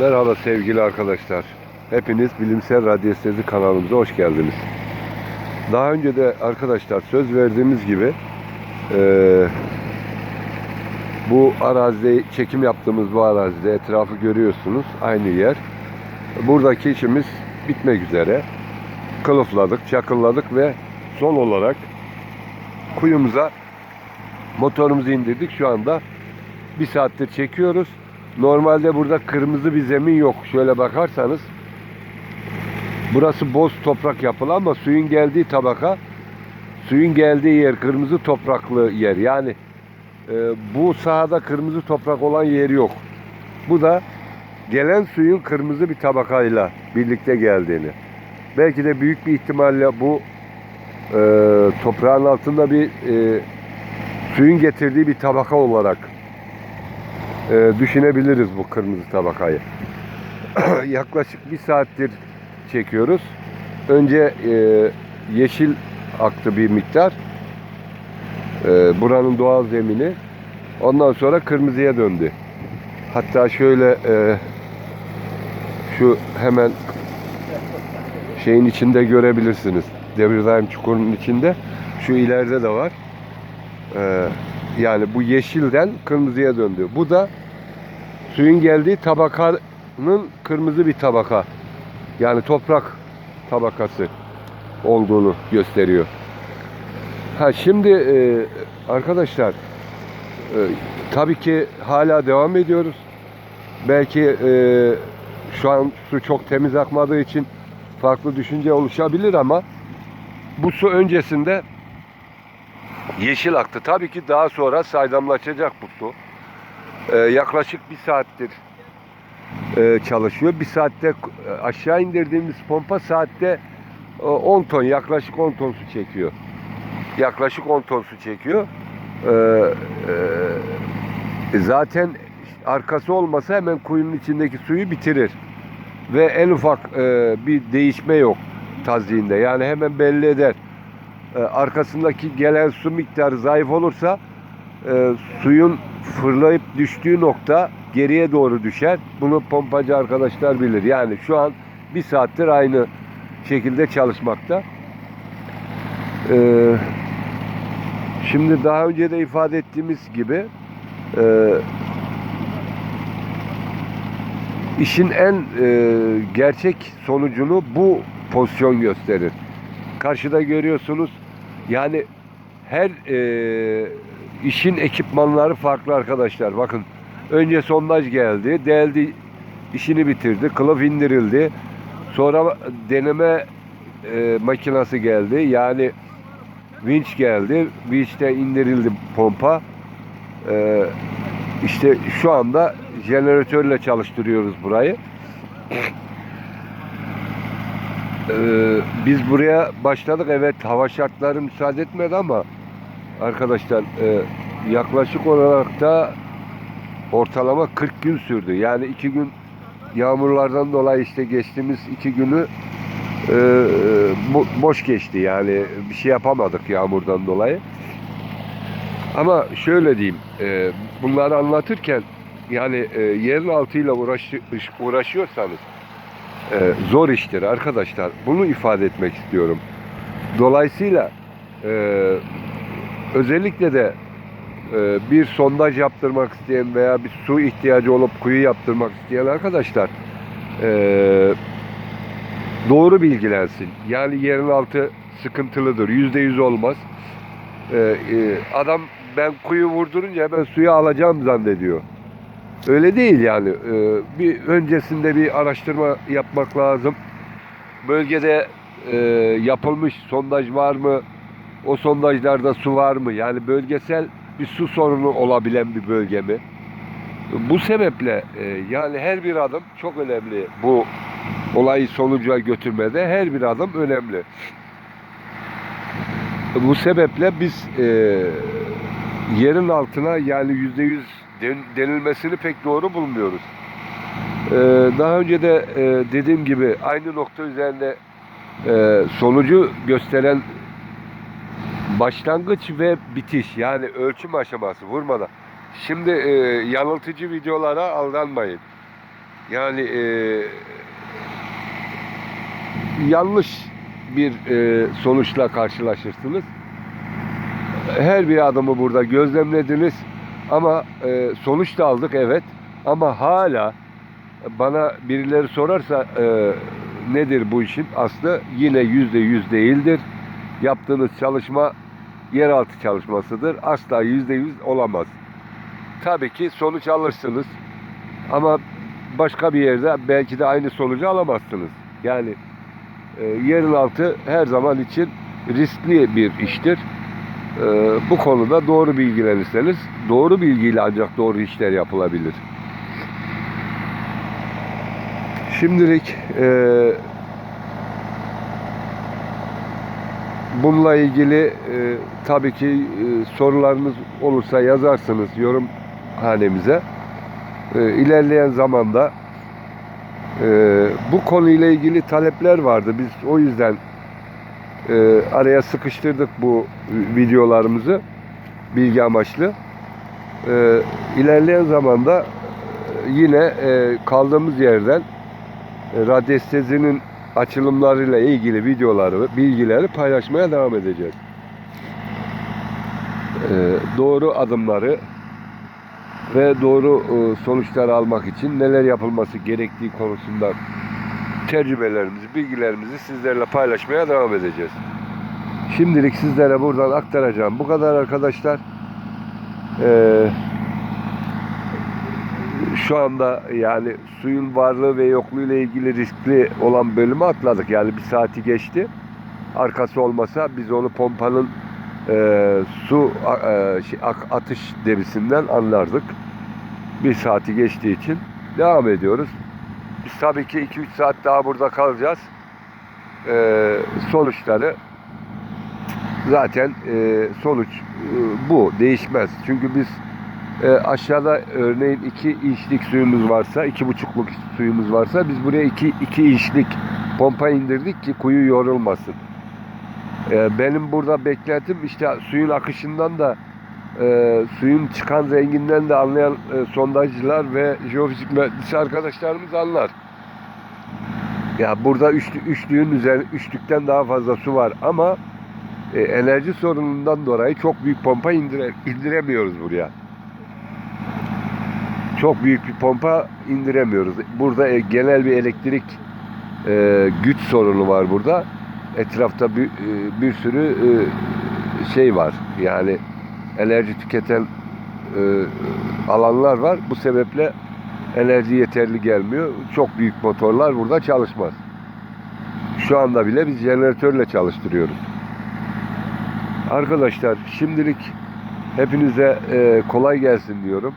Merhaba sevgili arkadaşlar. Hepiniz Bilimsel Radyestezi kanalımıza hoş geldiniz. Daha önce de arkadaşlar söz verdiğimiz gibi eee, bu arazide çekim yaptığımız bu arazide etrafı görüyorsunuz. Aynı yer. Buradaki işimiz bitmek üzere. Kılıfladık, çakılladık ve son olarak kuyumuza motorumuzu indirdik. Şu anda bir saattir çekiyoruz. Normalde burada kırmızı bir zemin yok. Şöyle bakarsanız burası boz toprak yapılı ama suyun geldiği tabaka suyun geldiği yer kırmızı topraklı yer. Yani e, bu sahada kırmızı toprak olan yer yok. Bu da gelen suyun kırmızı bir tabakayla birlikte geldiğini. Belki de büyük bir ihtimalle bu e, toprağın altında bir e, suyun getirdiği bir tabaka olarak e, düşünebiliriz bu kırmızı tabakayı. Yaklaşık bir saattir çekiyoruz. Önce e, yeşil aktı bir miktar. E, buranın doğal zemini. Ondan sonra kırmızıya döndü. Hatta şöyle e, şu hemen şeyin içinde görebilirsiniz. Demirdaim çukurunun içinde. Şu ileride de var. E, yani bu yeşilden kırmızıya döndü. Bu da suyun geldiği tabakanın kırmızı bir tabaka. Yani toprak tabakası olduğunu gösteriyor. Ha şimdi e, arkadaşlar e, tabii ki hala devam ediyoruz. Belki e, şu an su çok temiz akmadığı için farklı düşünce oluşabilir ama bu su öncesinde yeşil aktı. Tabii ki daha sonra saydamlaşacak bu su. Ee, yaklaşık bir saattir e, çalışıyor. Bir saatte e, aşağı indirdiğimiz pompa saatte e, 10 ton, yaklaşık 10 ton su çekiyor. Yaklaşık 10 ton su çekiyor. Ee, e, zaten arkası olmasa hemen kuyunun içindeki suyu bitirir. Ve en ufak e, bir değişme yok tazyiğinde. Yani hemen belli eder e, arkasındaki gelen su miktarı zayıf olursa e, suyun fırlayıp düştüğü nokta geriye doğru düşer. Bunu pompacı arkadaşlar bilir. Yani şu an bir saattir aynı şekilde çalışmakta. E, şimdi daha önce de ifade ettiğimiz gibi e, işin en e, gerçek sonucunu bu pozisyon gösterir. Karşıda görüyorsunuz yani her e, işin ekipmanları farklı arkadaşlar. Bakın önce sondaj geldi, deldi işini bitirdi, kılıf indirildi. Sonra deneme e, makinası geldi. Yani vinç geldi. Vinçte indirildi pompa. E, işte şu anda jeneratörle çalıştırıyoruz burayı. Ee, biz buraya başladık. Evet hava şartları müsaade etmedi ama arkadaşlar e, yaklaşık olarak da ortalama 40 gün sürdü. Yani iki gün yağmurlardan dolayı işte geçtiğimiz iki günü e, bo- boş geçti. Yani bir şey yapamadık yağmurdan dolayı. Ama şöyle diyeyim, e, bunları anlatırken yani e, yerin altıyla uğraşı, uğraşıyorsanız e, zor iştir arkadaşlar. Bunu ifade etmek istiyorum. Dolayısıyla e, özellikle de e, bir sondaj yaptırmak isteyen veya bir su ihtiyacı olup kuyu yaptırmak isteyen arkadaşlar e, doğru bilgilensin. Yani yerin altı sıkıntılıdır. Yüzde yüz olmaz. E, adam ben kuyu vurdurunca ben suyu alacağım zannediyor. Öyle değil yani. Bir öncesinde bir araştırma yapmak lazım. Bölgede yapılmış sondaj var mı? O sondajlarda su var mı? Yani bölgesel bir su sorunu olabilen bir bölge mi? Bu sebeple e, yani her bir adım çok önemli. Bu olayı sonuca götürmede her bir adım önemli. Bu sebeple biz e, yerin altına yani yüzde yüz den- denilmesini pek doğru bulmuyoruz. Ee, daha önce de e, dediğim gibi aynı nokta üzerinde e, sonucu gösteren başlangıç ve bitiş yani ölçüm aşaması vurmadan. Şimdi e, yanıltıcı videolara aldanmayın. Yani e, yanlış bir e, sonuçla karşılaşırsınız. Her bir adımı burada gözlemlediniz ama e, sonuç da aldık evet ama hala bana birileri sorarsa e, nedir bu işin aslı yine yüzde yüz değildir. Yaptığınız çalışma yeraltı çalışmasıdır. Asla yüzde yüz olamaz. Tabii ki sonuç alırsınız ama başka bir yerde belki de aynı sonucu alamazsınız. Yani e, yerin altı her zaman için riskli bir iştir. E, bu konuda doğru bilgilenirseniz doğru bilgiyle ancak doğru işler yapılabilir. Şimdilik e, bununla ilgili e, tabii ki e, sorularınız olursa yazarsınız yorum hanemize. E, ilerleyen zamanda e, bu konuyla ilgili talepler vardı. Biz o yüzden e, araya sıkıştırdık bu videolarımızı bilgi amaçlı. E, ilerleyen zamanda e, yine e, kaldığımız yerden e, radyestezinin açılımlarıyla ilgili videoları, bilgileri paylaşmaya devam edeceğiz. E, doğru adımları ve doğru e, sonuçlar almak için neler yapılması gerektiği konusunda tecrübelerimizi, bilgilerimizi sizlerle paylaşmaya devam edeceğiz. Şimdilik sizlere buradan aktaracağım. Bu kadar arkadaşlar. Ee, şu anda yani suyun varlığı ve yokluğu ile ilgili riskli olan bölümü atladık. Yani bir saati geçti. Arkası olmasa biz onu pompanın e, su e, şey, atış derisinden anlardık. Bir saati geçtiği için devam ediyoruz. Biz tabii ki 2-3 saat daha burada kalacağız. E, sonuçları zaten e, sonuç e, bu değişmez. Çünkü biz e, aşağıda örneğin 2 inçlik suyumuz varsa, iki buçukluk suyumuz varsa biz buraya 2 2 inçlik pompa indirdik ki kuyu yorulmasın. E, benim burada beklentim işte suyun akışından da e, suyun çıkan renginden de anlayan e, sondajcılar ve jeofizik mühendisi arkadaşlarımız anlar. Ya burada üçlü, üçlüğün üzeri, üçlükten daha fazla su var ama e, enerji sorunundan dolayı çok büyük pompa indire, indiremiyoruz buraya. Çok büyük bir pompa indiremiyoruz. Burada e, genel bir elektrik e, güç sorunu var burada. Etrafta bir, e, bir sürü şey var. Yani enerji tüketen alanlar var. Bu sebeple enerji yeterli gelmiyor. Çok büyük motorlar burada çalışmaz. Şu anda bile biz jeneratörle çalıştırıyoruz. Arkadaşlar şimdilik hepinize kolay gelsin diyorum.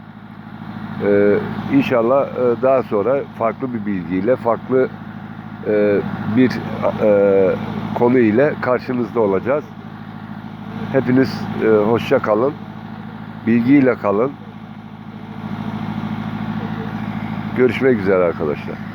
E, inşallah e, daha sonra farklı bir bilgiyle, farklı e, bir e, konu ile karşınızda olacağız. Hepiniz e, hoşça kalın. Bilgiyle kalın. Görüşmek üzere arkadaşlar.